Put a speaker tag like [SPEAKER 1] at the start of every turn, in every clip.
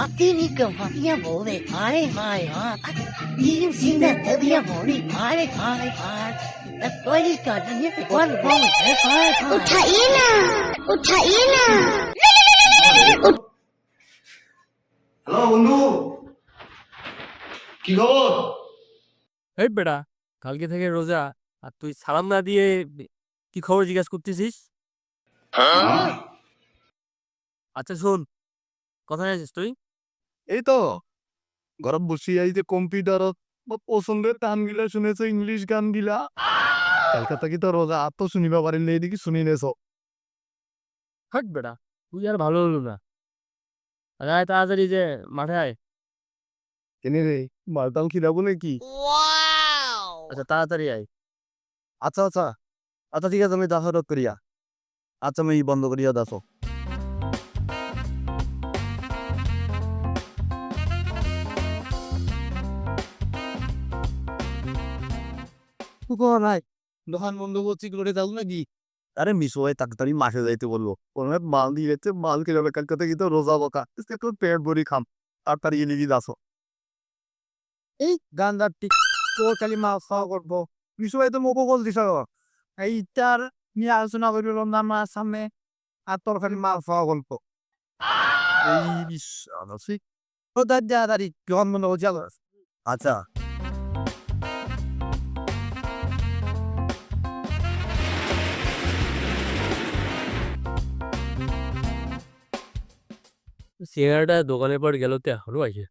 [SPEAKER 1] Atínica Maria Mole, hi, hi, hi. You've seen that Debbie Mole, hi, hi, hi. That boy got the nip one wrong, hi, hi, hi.
[SPEAKER 2] उठाइए ना उठाइए ना
[SPEAKER 3] hello বন্ধু কি খবর
[SPEAKER 4] এই বেটা কালকে থেকে রোজা আর তুই সালাম না দিয়ে কি খবর জিজ্ঞাসা করতেছিস আচ্ছা শোন কোথায় আছিস তুই
[SPEAKER 3] এই তো। ঘৰত বসি এই যে কম্পিউটারত মোৰ পছন্দের গান গিলা শুনেছো ইংলিশ গান গিলা কালকা থাকি তো রোজা আর তো শুনিবা পারিলে এদিকে শুনি নেছো
[SPEAKER 4] হাট বেটা তুই আর ভালো হলো না। আরে আয় তাড়াতাড়ি যে মাঠে আয়।
[SPEAKER 3] কেনে রে মালটাল খিলাবো নাকি
[SPEAKER 4] আচ্ছা তাড়াতাড়ি আয়।
[SPEAKER 3] আচ্ছা আচ্ছা। আচ্ছা ঠিক আছে আমি দাসরত করিয়া আচ্ছা আমি বন্ধ করিয়া দাসো নাই দোকান বন্ধ করছি করে যাও নাকি আরে মিশোয় তাড়াতাড়ি মাঠে যাইতে বলব কোনো মাল দিয়ে যাচ্ছে মাল কিনে কালকে থেকে তো রোজা বকা একটু পেট ভরি খাম তাড়াতাড়ি এনে দিয়ে দাসো এই গান্দার ঠিক তোর খালি মাল খাওয়া করব মিশোয় তো মোকো বল দিছ এইটার নিয়ে আলোচনা করিল না আমার সামনে আর তোর খালি মাল খাওয়া গল্প এই বিশ্বাস আছে ও দাদা দাদি কেমন মনে হচ্ছে আচ্ছা
[SPEAKER 4] সিঙ্গারাটা দোকানের পর গেল তো এখনও আছে।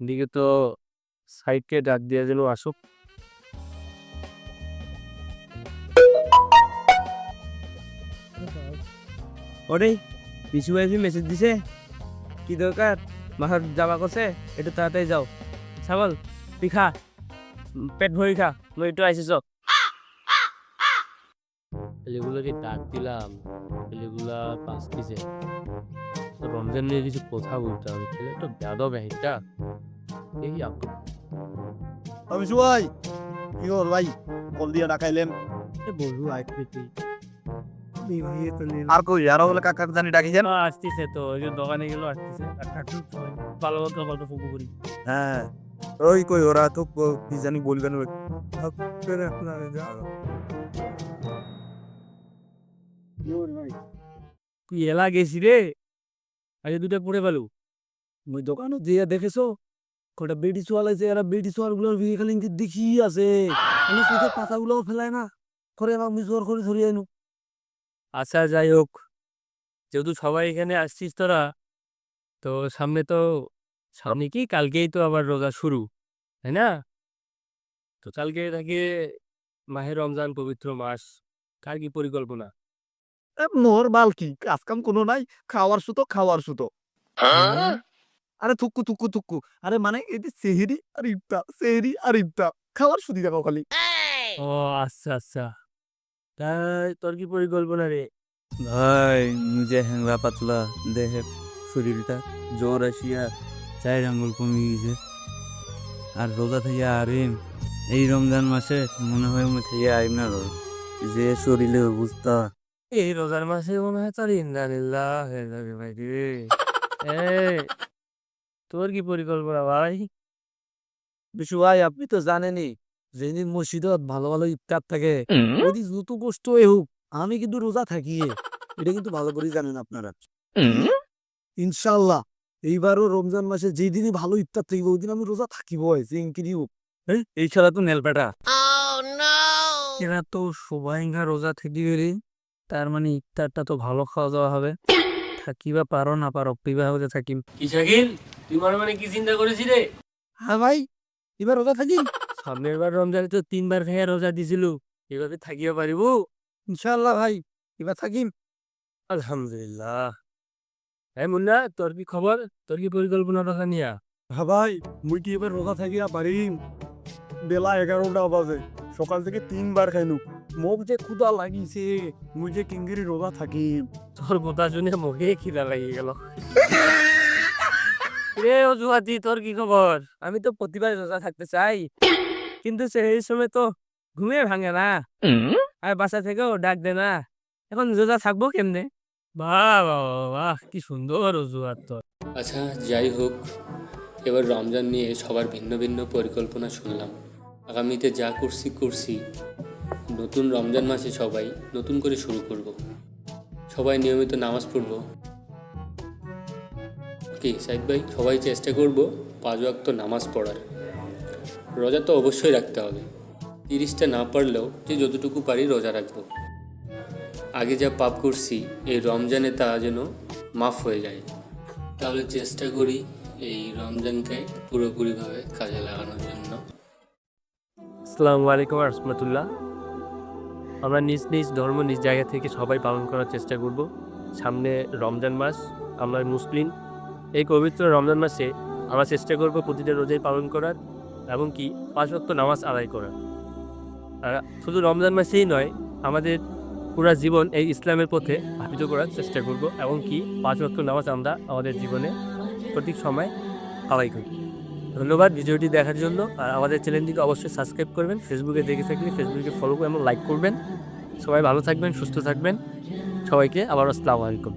[SPEAKER 4] এদিকে তো সাইডকে ডাক দিয়ে যেন আসুক। ওরে পিছু ভাই মেসেজ দিছে? কি দরকার? মাথার জামা করছে একটু তাড়াতাড়ি যাও। ছাগল তুই খা। পেট ভরি খা মই একটু আইসিস। ছেলেগুলোকে ডাক দিলাম। ছেলেগুলা পাস দিছে। রমজান নিয়ে কিছু কথা বলতে হবে। ছেলে তো বেদব একটা। এই আপু
[SPEAKER 3] আমি সুয়াই কি হল ভাই? কল দিয়া ডাকাইলেন
[SPEAKER 4] বলু আইতে তুই
[SPEAKER 3] আর কই আরও বলে কাকার জানি ডাকিছেন?
[SPEAKER 4] আসতেছে তো ওই যে দোকানে গেল আসতেছে। আর কাকু ভালো মতো গল্প ফুকু করি।
[SPEAKER 3] হ্যাঁ। ওই কই ওরা তো কি জানি বলবেন ওই
[SPEAKER 4] তুই এলা গেছি রে? আজ দুটা পড়ে পেলু মুই দোকানও দিয়ে দেখেছ কটা বেডি সোয়াল আছে, এরা বেডি সোয়ালগুলোর ভিড়ে খালি দেখি আছে। আমি চোখে পাতাগুলোও ফেলায় না, করে আমার মিজোর করে ধরিয়ে আনু। আচ্ছা যাই হোক, যেহেতু সবাই এখানে আসছিস তোরা, তো সামনে তো, সামনে কি? কালকেই তো আবার রোজা শুরু, তাই না? তো কালকে থাকে মাহে রমজান পবিত্র মাস, কার কি পরিকল্পনা?
[SPEAKER 3] মোর বাল কি? কাজ কাম কোনো নাই খাওয়ার সুতো খাওয়ার সুতো। আরে থুকু থুকু থুকু। আরে মানে এটি সেহেরি আর ইফতার সেহেরি আর ইফতার। খাওয়ার সুদি দেখো খালি।
[SPEAKER 4] ও আচ্ছা আচ্ছা। তাই তোর কি পরিকল্পনা রে?
[SPEAKER 5] ভাই নিজে হ্যাংলা পাতলা দেহে শরীরটা জ্বর আসিয়া চার আঙ্গুল কমে গেছে। আর রোজা থেকে আরিম এই রমজান মাসে মনে হয় মনে থেকে আইম না রোজ যে শরীরে অবস্থা
[SPEAKER 4] এই রোজার মাসে মনে হয় তোর ইন্দানিল্লাহ হয়ে যাবে ভাই রে এই তোর কি পরিকল্পনা ভাই
[SPEAKER 5] বিশু ভাই আপনি তো জানেনই যেদিন মসজিদত ভালো ভালো ইফতার থাকে ওদিন যত কষ্ট হোক আমি কিন্তু রোজা থাকি এটা কিন্তু ভালো করে জানেন আপনারা ইনশাল্লাহ এইবারও রমজান মাসে যেই দিনই ভালো ইফতার থাকিব ওই দিন আমি রোজা থাকিব জিঙ্কিরি হোক এই ছাড়া তো নেলপেটা এরা তো সবাই রোজা থেকে গেলি তার মানে ইফতারটা তো ভালো খাওয়া দাওয়া হবে থাকিবা পারো না পারো পিবা হতে থাকিম
[SPEAKER 4] কি শাকিল? তুই মনে মনে কি চিন্তা করেছি রে?
[SPEAKER 5] হ্যাঁ ভাই এবার রোজা থাকি।
[SPEAKER 4] সামনের বার রমজানে তো তিনবার খেয়ে রোজা দিছিল এভাবে থাকিও পারিব?
[SPEAKER 5] ইনশাল্লাহ ভাই এবার থাকিম
[SPEAKER 4] আলহামদুলিল্লাহ। হ্যাঁ মুন্না তোর কি খবর? তোর কি পরিকল্পনা রাখা নিয়া?
[SPEAKER 3] হ্যাঁ ভাই মুই কি এবার রোজা থাকি পারিম বেলা এগারোটা বাজে সকাল থেকে তিনবার খাইনু। মোক যে ক্ষুদা লাগিছে মুই যে কিঙ্গিরি রোজা থাকিম।
[SPEAKER 4] তোর শুনে মুখে খিদা লাগি গেল। রে অজুহাতি তোর কি খবর আমি তো প্রতিবার রোজা থাকতে চাই কিন্তু সেই সময় তো ঘুমিয়ে ভাঙে না। আর বাসা থেকেও ডাক দে না। এখন রোজা থাকব কেমনে?
[SPEAKER 6] বাহ বাহ বাহ, বাহ কি সুন্দর অজুহাত তোর
[SPEAKER 7] আচ্ছা যাই হোক এবার রমজান নিয়ে সবার ভিন্ন ভিন্ন পরিকল্পনা শুনলাম। আগামীতে যা করছি করছি। নতুন রমজান মাসে সবাই নতুন করে শুরু করব। সবাই নিয়মিত নামাজ পড়ব। কি সাইদ ভাই, সবাই চেষ্টা করব পাঁচ ওয়াক্ত নামাজ পড়ার। রোজা তো অবশ্যই রাখতে হবে। তিরিশটা না পারলেও যে যতটুকু পারি রোজা রাখব। আগে যা পাপ করছি, এই রমজানে তা যেন মাফ হয়ে যায়। তাহলে চেষ্টা করি এই রমজানকে পুরোপুরিভাবে কাজে লাগানোর জন্য।
[SPEAKER 4] আসসালামু আলাইকুম রহমতুল্লাহ। আমরা নিজ নিজ ধর্ম, নিজ জায়গা থেকে সবাই পালন করার চেষ্টা করব। সামনে রমজান মাস, আমরা মুসলিম। এই পবিত্র রমজান মাসে আমরা চেষ্টা করব প্রতিটা রোজাই পালন করার এবং কি পাঁচ ওয়াক্ত নামাজ আদায় করার। আর শুধু রমজান মাসেই নয়, আমাদের পুরা জীবন এই ইসলামের পথে ধাবিত করার চেষ্টা করব এবং কি পাঁচ ওয়াক্ত নামাজ আমরা আমাদের জীবনে প্রত্যেক সময় আদায় করি। ধন্যবাদ ভিডিওটি দেখার জন্য। আর আমাদের চ্যানেলটিকে অবশ্যই সাবস্ক্রাইব করবেন। ফেসবুকে দেখে থাকলে ফেসবুকে ফলো এবং লাইক করবেন। সবাই ভালো থাকবেন, সুস্থ থাকবেন। সবাইকে আবার আসসালামু আলাইকুম।